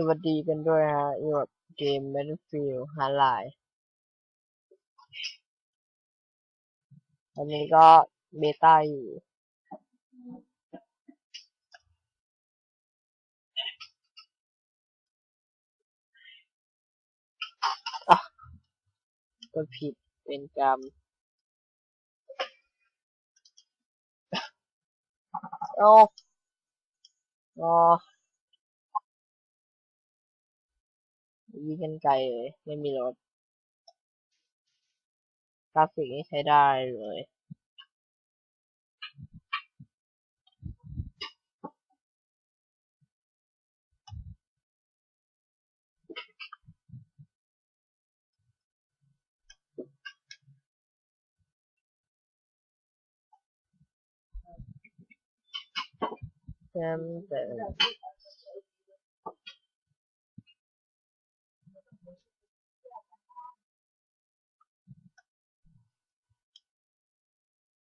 สวัสดีกันด้วยฮะอยู่กับเกม Battlefield Hardline ตอนนี้ก็เบต้าอยู่ อะกดผิดเป็นกรรมโอ้โอ้ ยิงกันไกลเลย ไม่มีรถกราฟิกนี่ใช้ได้เลยแซมแต่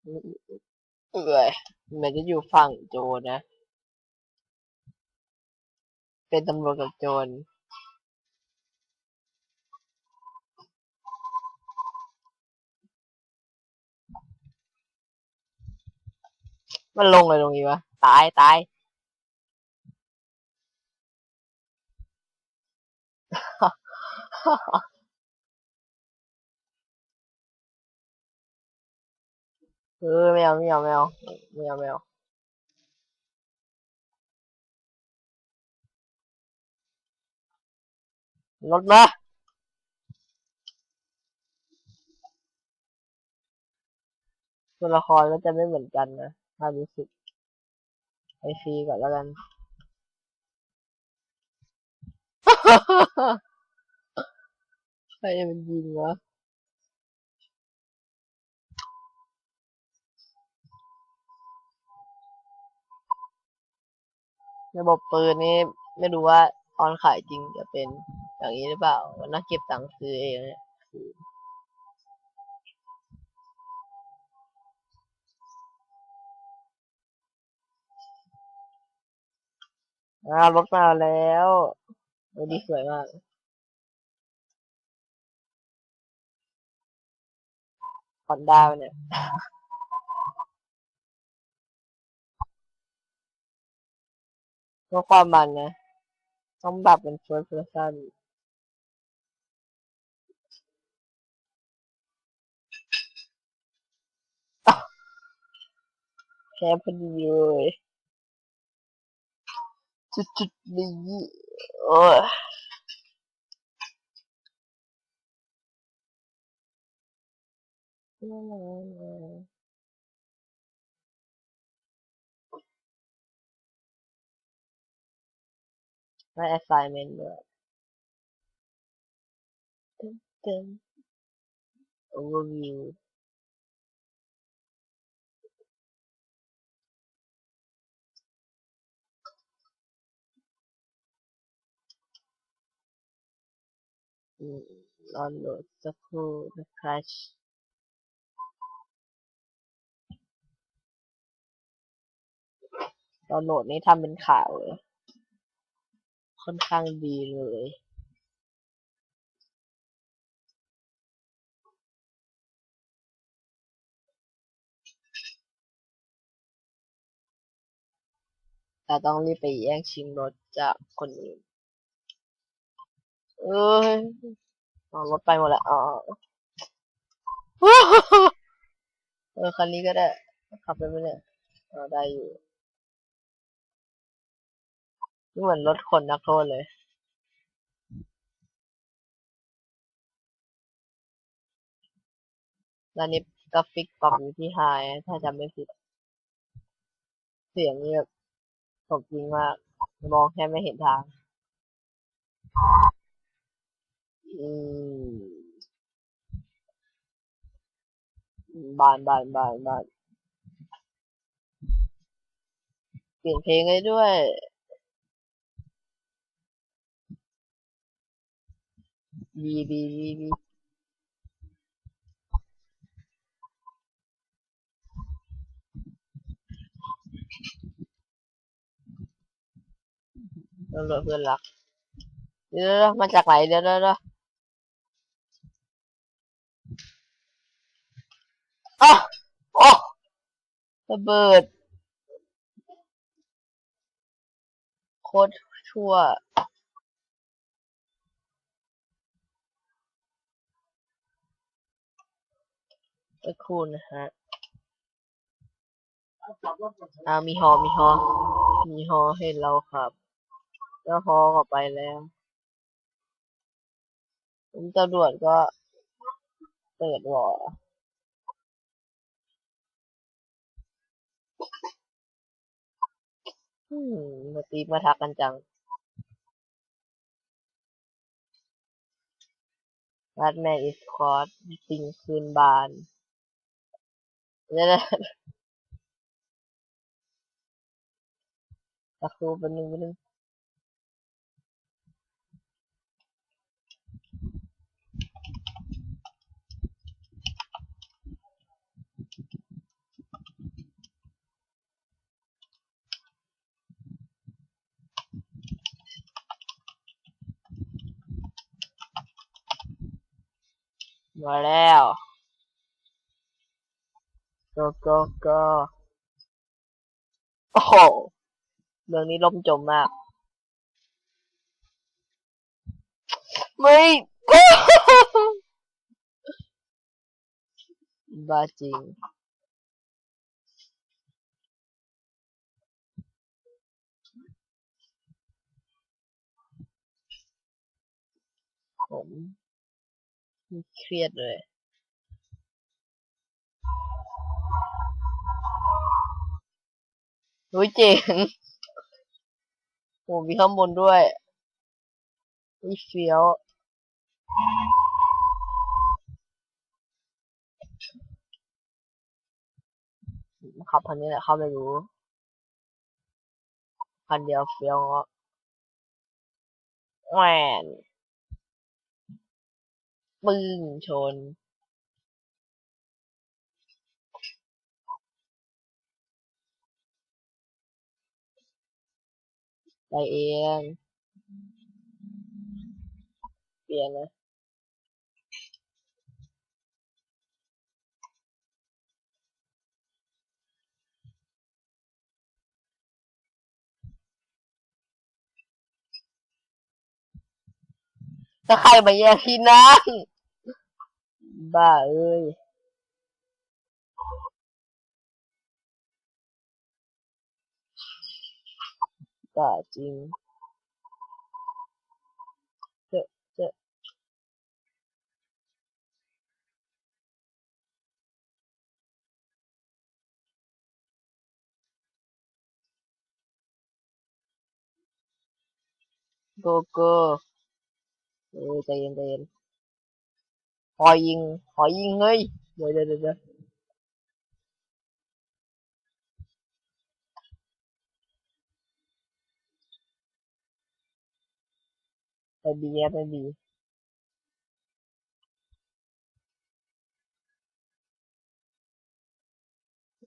เอื่อยมือนจะอยู่ฝั่งโจรนะ เป็นตำรวจกับโจรมันลงเลยตรงนี้วะ ตายตาย เออไม่เอาไม่เอาไม่เอาไม่เอาไม่เอารถมาตัวละครก็จะไม่เหมือนกันนะ ถ้ารู้สึกไอซีก่อนแล้วกัน ใครมันยิงวะ ระบบปืนนี่ไม่รู้ว่าตอนขายจริงจะเป็นอย่างนี้หรือเปล่ามันน่าเก็บตังค์ซื้อเองเนี่ยอ่ารถมาแล้วโอ้ดีสวยมากฮอนด้าเนี่ย เพื่อความมันนะ ต้องปรับเป็น first person แค่พอดีเลยจุดๆนี้โอ้ย ไม่ assignment ด้วยตึ๊งตึ๊ง overview อืมรอโหลดสักครู่นะ crash ตอนโหลดนี้ทำเป็นข่าวเลย ค่อนข้างดีเลยแต่ต้องรีบไปแย่งชิงรถจากคนอื่น เอ้ยเอารถไปหมดแล้วอ๋อเออคันนี้ก็ได้ ขับไปไหมเนี่ยได้อยู่ นี่เหมือนรถขนนักโทษเลยแล้วนี้กราฟิกปรับอยู่ที่ไฮถ้าจำไม่ผิด เสียงนี่แบบสมจริงมาก มองแค่ไม่เห็นทาง อืม บานบานบานบานเปลี่ยนเพลงเลยด้วย บีบีบีบีตำรวจเพื่อนรักเดี๋ยวมาจากไหนเดี๋ยวเดี๋ยวอะโอ้ระเบิด โคตรชั่ว สักครู่นะฮะอ่ามีฮอมีฮอมีฮอให้เราครับแล้วฮอก็ไปแล้วผมตำรวจก็เปิดวออืมมาตีมาทักกันจังรัดแมนอิสคอร์ดสิงคืนบาน เดี๋ยนะสักครู่เป็นหนึ่งเป็นหนึ่งมาแล้ว go go go โอ้โหเรื่องนี้ล่มจมมาก ไม่บ้าจริงผมเครียดเลย อุ้ยเจ๋งโหมีข้างบนด้วยอุ้ยเฟี้ยวขับคันนี้แหละเข้าไม่รู้คันเดียวเฟี้ยวแหวนปึ้งชน ไปเอง เปลี่ยนนะถ้าใครมาแย่งที่นั่งบ้าเอ้ย บ้าจริงเจอะเจอะโกโก้เออใจเย็นใจเย็นขอยิง ขอยิงเฮ้ย เดี๋ยดี๋ยวเดี๋ยวเดี๋ยว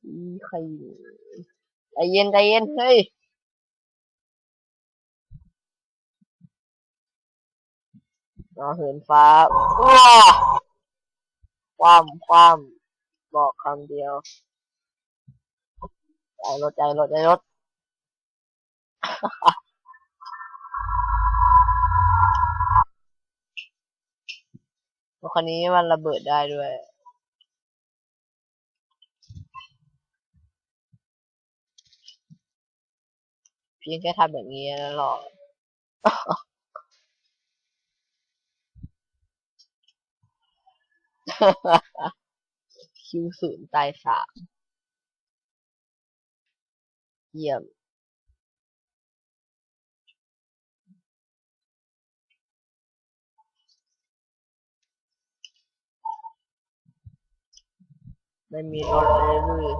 ไปบีแอไปบีใครใจเย็นใจเย็นเฮ้ยรอเหินฟ้าว้าความความบอกคำเดียวใจรถใจรถใจรถ รถคันนี้มันระเบิดได้ด้วย เพียงแค่ทำแบบนี้แล้วหรอกคิวศูนย์ตายสามเยี่ยม ไม่มีรถเลยหรือ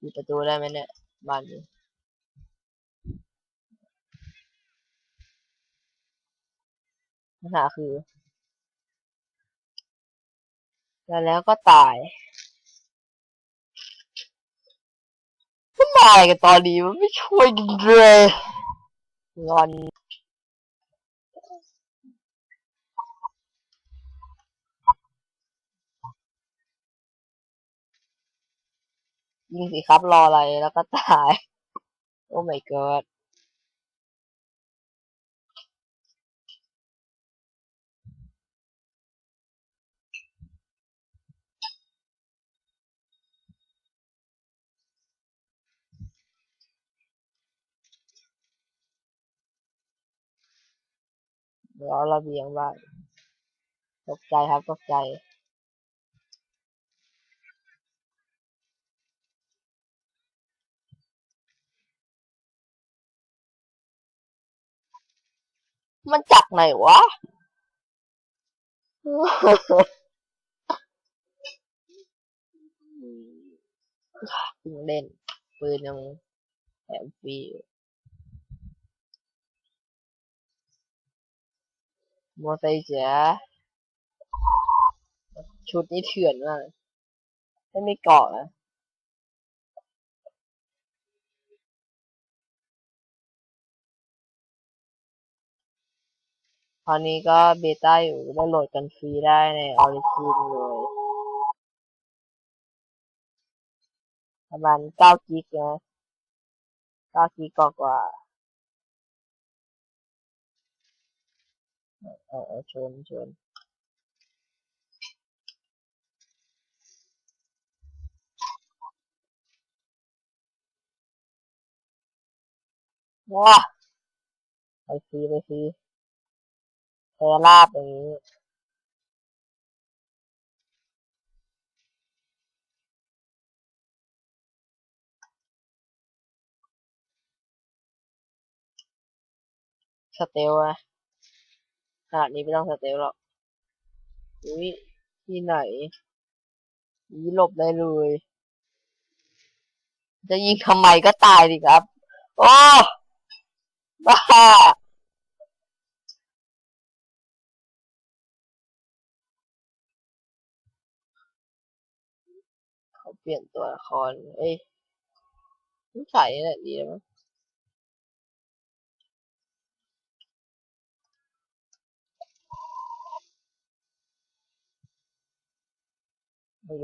มีประตูได้ไหมเนี่ยบ้านนี้ปัญหาคือ แล้วแล้วก็ตายมันตายกันตอนนี้มันไม่ช่วยกันเลยงอน ยิงสิครับรออะไรแล้วก็ตาย โอ้ my god เดี๋ยวเอระเบียงบ้านตกใจครับตกใจ มันจากไหนวะเพิ่งเล่น ปืนยังแถมฟรีอยู่มอไซค์เสียชุดนี้เถื่อนมาก ไม่มีเกาะนะ ตอนนี้ก็เบต้าอยู่ได้โหลดกันฟรีได้ในออริจินเลย ประมาณเก้ากิกนะเก้ากิกกว่าเออเออชนชนว้าไปฟรีไปฟรี แพราบอย่างนี้สเตลอะขนาดนี้ไม่ต้องสเตลหรอก อุ้ยที่ไหนยีหลบได้เลย จะยิงทำไมก็ตายดิครับ โอ้บ้า ปลี่ยนตัวละคร เอ้ยนิสัยนี่แหละดีแล้วมั้ง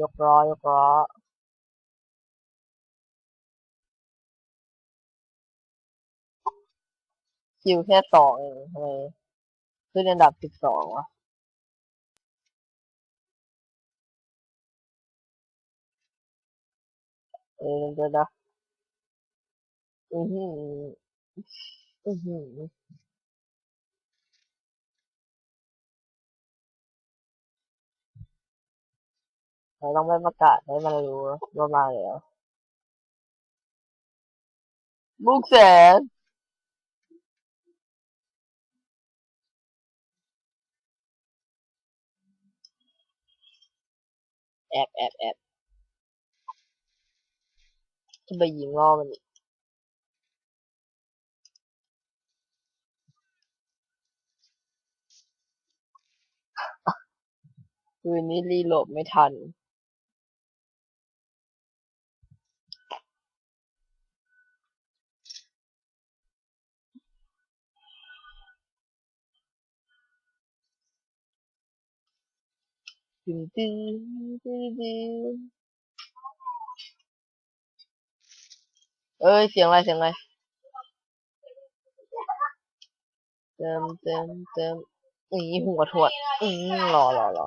ยกล้อยกล้อคิวแค่สองเองทำไมขึ้นอันดับสิบสองวะ เออเดี๋ยวนะอือหืออือหือเราต้องไปประกาศให้มันรู้ว่ามาแล้วบุกแสนแอบแอบแอบ จะไปยิงล่อมันอีกคืนนี้รีโหลดไม่ทันตึงตึงตึงตึง เอ้ย เสียงอะไร เสียงอะไร เติมเติมเติมอีหัวถวดอืมรอรอรอ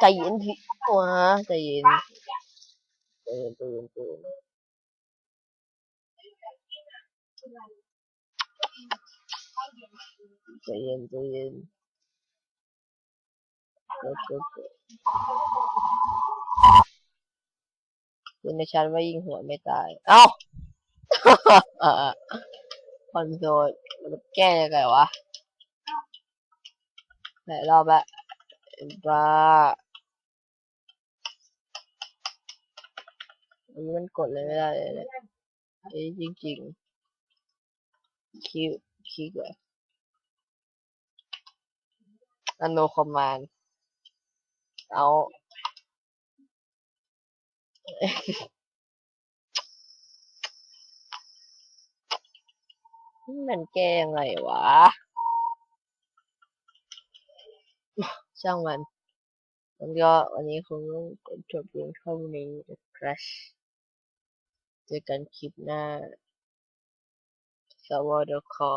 ใจเย็นสิวะใจเย็นใจเย็นใจเย็นใจเย็นใจเย็นใจเย็น เกิดเกิดเกิดคุณในชั้นว่ายิงหัวไม่ตาย เอ้าคอนโซลมันแก้ยังไงวะไหนรอบละบ้าอันนี้มันกดเลยไม่ได้เลยเนี่ยเอ้ยจริงคิวคิวเลยอันโนคอมมาน เอา มันแก้ยังไงวะ ช่างมันมันก็วันนี้คงต้องจบเพียงเท่านี้นะครับเจอกันคลิปหน้าสวัสดีค่ะ